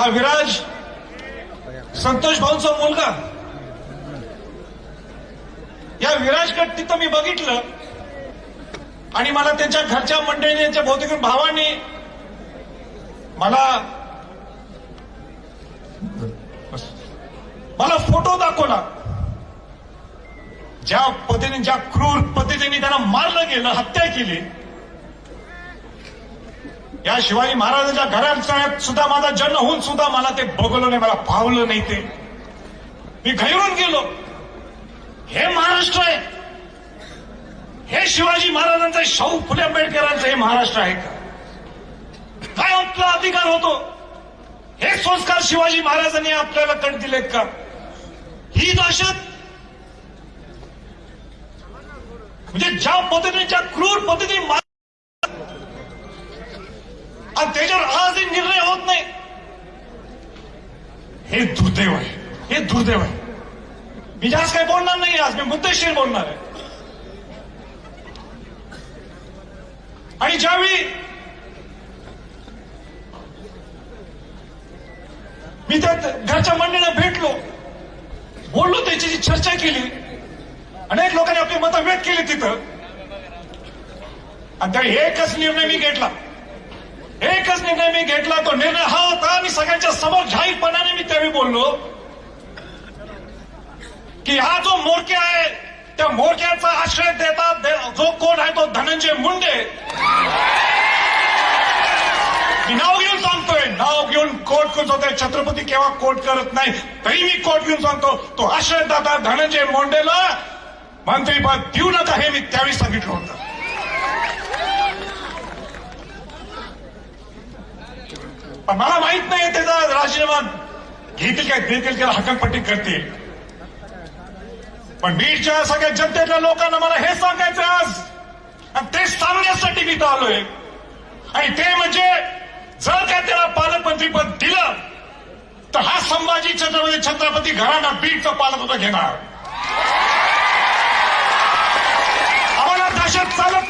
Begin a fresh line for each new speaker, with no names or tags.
हा विराज संतोष भाऊंचा मुलगा. या विराजगड तिथं मी बघितलं आणि मला त्यांच्या घरच्या मंडळीने त्यांच्या बहुतेक भावांनी मला मला फोटो दाखवला. ज्या पद्धतीने ज्या क्रूर पद्धतीने त्यांना मारलं गेलं हत्या केली या शिवाजी महाराजांच्या घरात सुद्धा माझा जन्म होऊन सुद्धा मला ते बघलं नाही मला पावलं नाही ते. मी घैरून गेलो. हे महाराष्ट्र आहे. हे शिवाजी महाराजांचं शाहू फुले आंबेडकरांचं हे महाराष्ट्र आहे का? काय आपला अधिकार होतो? हे संस्कार शिवाजी महाराजांनी आपल्याला कण दिलेत का? ही दहशत? म्हणजे ज्या पद्धतीने ज्या क्रूर पद्धतीने आणि त्याच्यावर आजही निर्णय होत नाही. हे दुर्दैव आहे. हे दुर्दैव आहे. मी जास्त काही बोलणार नाही आज मी मुद्देशीर बोलणार आहे. आणि ज्यावेळी मी त्या घरच्या मंडळीला भेटलो बोललो त्याची चर्चा केली. अनेक लोकांनी आपली मतं व्यक्त केली तिथं. आणि त्यावेळी एकच निर्णय मी घेतला. एकच निर्णय मी घेतला तो निर्णय हा होता आणि सगळ्यांच्या समोर जाहीरपणाने मी त्यावेळी बोललो की हा जो मोरक्या आहे त्या मोरक्याचा आश्रय देतात दे- जो कोण आहे तो धनंजय मुंडे. नाव घेऊन सांगतोय नाव घेऊन कोर्ट करत होते छत्रपती केव्हा कोर्ट करत नाही तरी मी कोर्ट घेऊन सांगतो तो आश्रयदाता धनंजय मुंडेला मंत्रीपद देऊ नका हे मी त्यावेळी सांगितलं होतं. पण मला माहीत नाही त्याचा राजीनामा घेतील काय देतील त्याला हकलपट्टी करतील. पण बीडच्या सगळ्या जनतेतल्या लोकांना मला हे सांगायचं आज. आणि ते सांगण्यासाठी मी इथं आलोय. आणि ते म्हणजे जर काय त्याला पालकमंत्रीपद दिलं तर हा संभाजी छत्रपती छत्रपती घराणा बीडचं होता घेणार. आम्हाला दहशत चालत